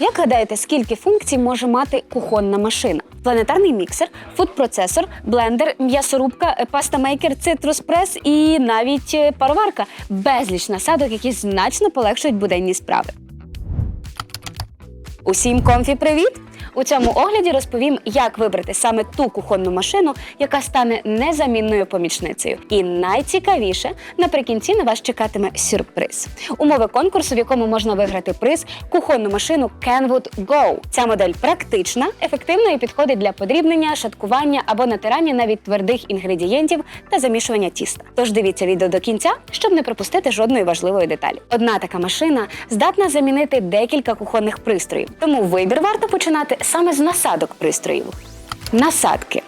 Як гадаєте, скільки функцій може мати кухонна машина? Планетарний міксер, фуд-процесор, блендер, м'ясорубка, е, пастамейкер, цитрус-прес і навіть е, пароварка. Безліч насадок, які значно полегшують буденні справи. Усім комфі привіт! У цьому огляді розповім, як вибрати саме ту кухонну машину, яка стане незамінною помічницею. І найцікавіше, наприкінці на вас чекатиме сюрприз. Умови конкурсу, в якому можна виграти приз кухонну машину Kenwood Go. Ця модель практична, ефективна і підходить для подрібнення, шаткування або натирання навіть твердих інгредієнтів та замішування тіста. Тож дивіться відео до кінця, щоб не пропустити жодної важливої деталі. Одна така машина здатна замінити декілька кухонних пристроїв, тому вибір варто починати саме з насадок пристроїв. Насадки.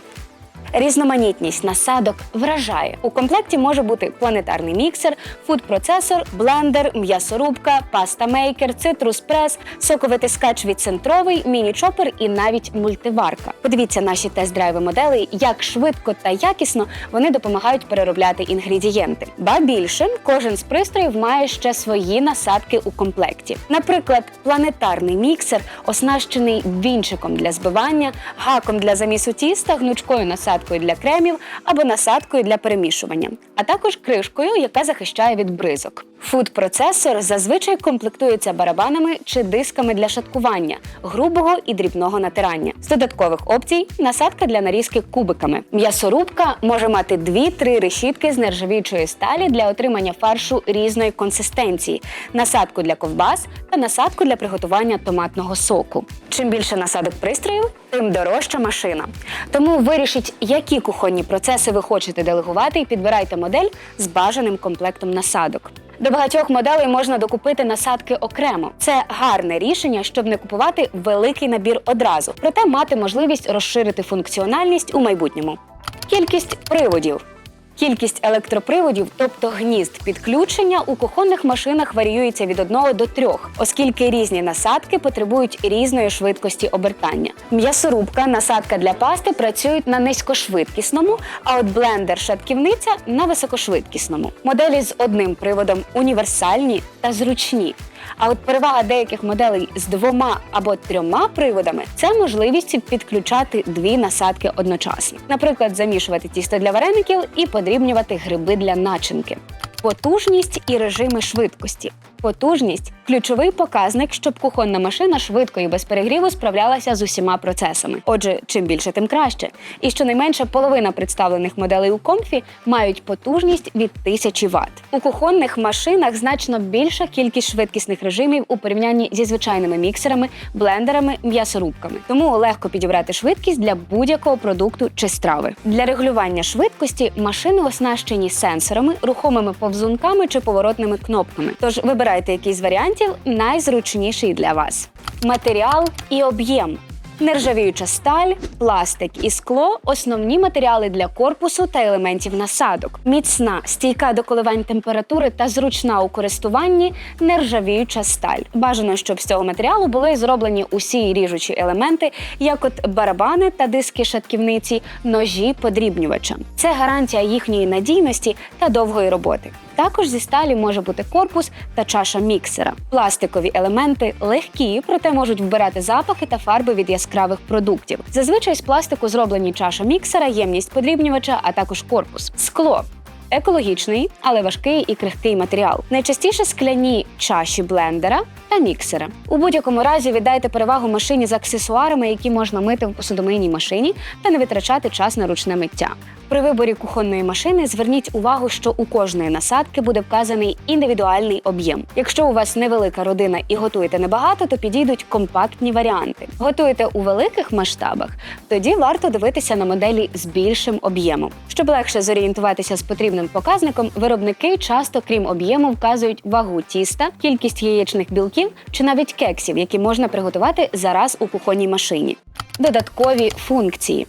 Різноманітність насадок вражає. У комплекті може бути планетарний міксер, фуд-процесор, блендер, м'ясорубка, пастамейкер, цитрус-прес, соковитискач відцентровий, міні-чопер і навіть мультиварка. Подивіться наші тест-драйви моделей, як швидко та якісно вони допомагають переробляти інгредієнти. Ба більше, кожен з пристроїв має ще свої насадки у комплекті. Наприклад, планетарний міксер оснащений вінчиком для збивання, гаком для замісу тіста, гнучкою насадкою для кремів або насадкою для перемішування, а також кришкою, яка захищає від бризок. Фуд-процесор зазвичай комплектується барабанами чи дисками для шаткування, грубого і дрібного натирання. З додаткових опцій насадка для нарізки кубиками. М'ясорубка може мати 2-3 решітки з нержавіючої сталі для отримання фаршу різної консистенції, насадку для ковбас та насадку для приготування томатного соку. Чим більше насадок пристроїв, тим дорожча машина. Тому вирішіть, які кухонні процеси ви хочете делегувати, і підбирайте модель з бажаним комплектом насадок. До багатьох моделей можна докупити насадки окремо. Це гарне рішення, щоб не купувати великий набір одразу, проте мати можливість розширити функціональність у майбутньому. Кількість приводів. Кількість електроприводів, тобто гнізд підключення, у кухонних машинах варіюється від 1 до 3, оскільки різні насадки потребують різної швидкості обертання. М'ясорубка, насадка для пасти працюють на низькошвидкісному, а от блендер-шатківниця на високошвидкісному. Моделі з одним приводом універсальні та зручні. А от перевага деяких моделей з двома або трьома приводами це можливість підключати дві насадки одночасно. Наприклад, замішувати тісто для вареників і подрібнювати гриби для начинки. Потужність і режими швидкості. Потужність ключовий показник, щоб кухонна машина швидко і без перегріву справлялася з усіма процесами. Отже, чим більше, тим краще. І щонайменше половина представлених моделей у комфі мають потужність від 1000 Вт. У кухонних машинах значно більша кількість швидкісних режимів у порівнянні зі звичайними міксерами, блендерами, м'ясорубками. Тому легко підібрати швидкість для будь-якого продукту чи страви. Для регулювання швидкості машини оснащені сенсорами, рухомими повзунками чи поворотними кнопками. Тож вибирайте якийсь з варіантів найзручніший для вас. Матеріал і об'єм. Нержавіюча сталь, пластик і скло основні матеріали для корпусу та елементів насадок. Міцна, стійка до коливань температури та зручна у користуванні нержавіюча сталь. Бажано, щоб з цього матеріалу були зроблені усі ріжучі елементи, як от барабани та диски шатківниці, ножі подрібнювача. Це гарантія їхньої надійності та довгої роботи. Також зі сталі може бути корпус та чаша міксера. Пластикові елементи легкі, проте можуть вбирати запахи та фарби від яскравих продуктів. Зазвичай з пластику зроблені чаша міксера, ємність подрібнювача, а також корпус. Скло. Екологічний, але важкий і крихкий матеріал. Найчастіше скляні чаші блендера та міксера. У будь-якому разі віддайте перевагу машині з аксесуарами, які можна мити в посудомийній машині, та не витрачати час на ручне миття. При виборі кухонної машини зверніть увагу, що у кожної насадки буде вказаний індивідуальний об'єм. Якщо у вас невелика родина і готуєте небагато, то підійдуть компактні варіанти. Готуєте у великих масштабах, тоді варто дивитися на моделі з більшим об'ємом. Щоб легше зорієнтуватися з потрібним показником, виробники часто, крім об'єму, вказують вагу тіста, кількість яєчних білків чи навіть кексів, які можна приготувати зараз у кухонній машині. Додаткові функції.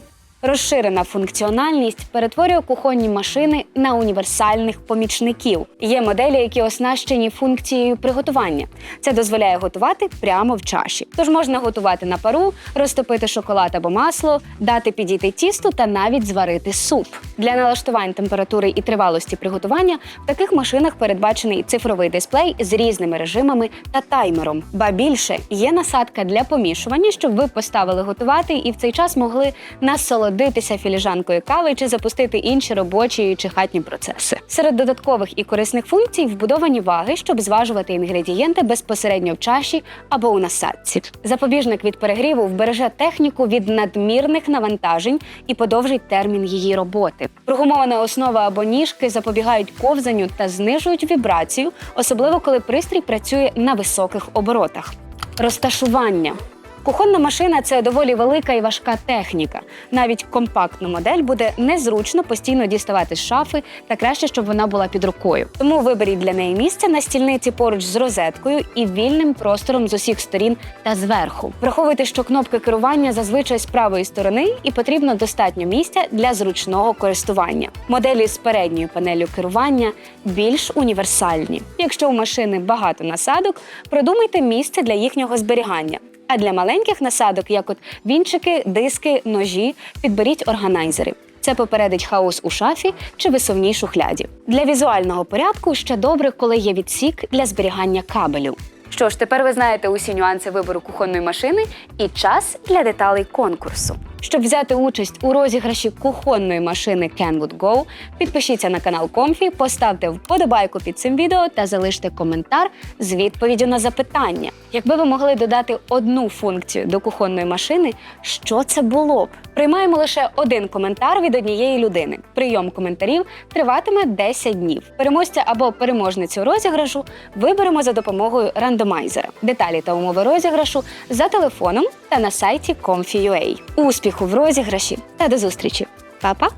Розширена функціональність перетворює кухонні машини на універсальних помічників. Є моделі, які оснащені функцією приготування. Це дозволяє готувати прямо в чаші. Тож можна готувати на пару, розтопити шоколад або масло, дати підійти тісту та навіть зварити суп. Для налаштувань температури і тривалості приготування в таких машинах передбачений цифровий дисплей з різними режимами та таймером. Ба більше є насадка для помішування, щоб ви поставили готувати і в цей час могли насолодитися філіжанкою кави чи запустити інші робочі чи хатні процеси. Серед додаткових і корисних функцій вбудовані ваги, щоб зважувати інгредієнти безпосередньо в чаші або у насадці. Запобіжник від перегріву вбереже техніку від надмірних навантажень і подовжить термін її роботи. Прогумована основа або ніжки запобігають ковзанню та знижують вібрацію, особливо коли пристрій працює на високих оборотах. Розташування. Кухонна машина це доволі велика і важка техніка. Навіть компактну модель буде незручно постійно діставати з шафи, та краще, щоб вона була під рукою. Тому виберіть для неї місце на стільниці поруч з розеткою і вільним простором з усіх сторін та зверху. Враховуйте, що кнопки керування зазвичай з правої сторони, і потрібно достатньо місця для зручного користування. Моделі з передньою панелью керування більш універсальні. Якщо у машини багато насадок, продумайте місце для їхнього зберігання. А для маленьких насадок, як от вінчики, диски, ножі, підберіть органайзери. Це попередить хаос у шафі чи висовній шухляді. Для візуального порядку ще добре, коли є відсік для зберігання кабелю. Що ж, тепер ви знаєте усі нюанси вибору кухонної машини і час для деталей конкурсу. Щоб взяти участь у розіграші кухонної машини Kenwood Go, підпишіться на канал Комфі, поставте вподобайку під цим відео та залиште коментар з відповіддю на запитання. Якби ви могли додати одну функцію до кухонної машини, що це було б? Приймаємо лише один коментар від однієї людини. Прийом коментарів триватиме 10 днів. Переможця або переможницю розіграшу виберемо за допомогою рандомайзера. Деталі та умови розіграшу за телефоном та на сайті Comfy.ua. Успіху в розіграші та до зустрічі! Па-па!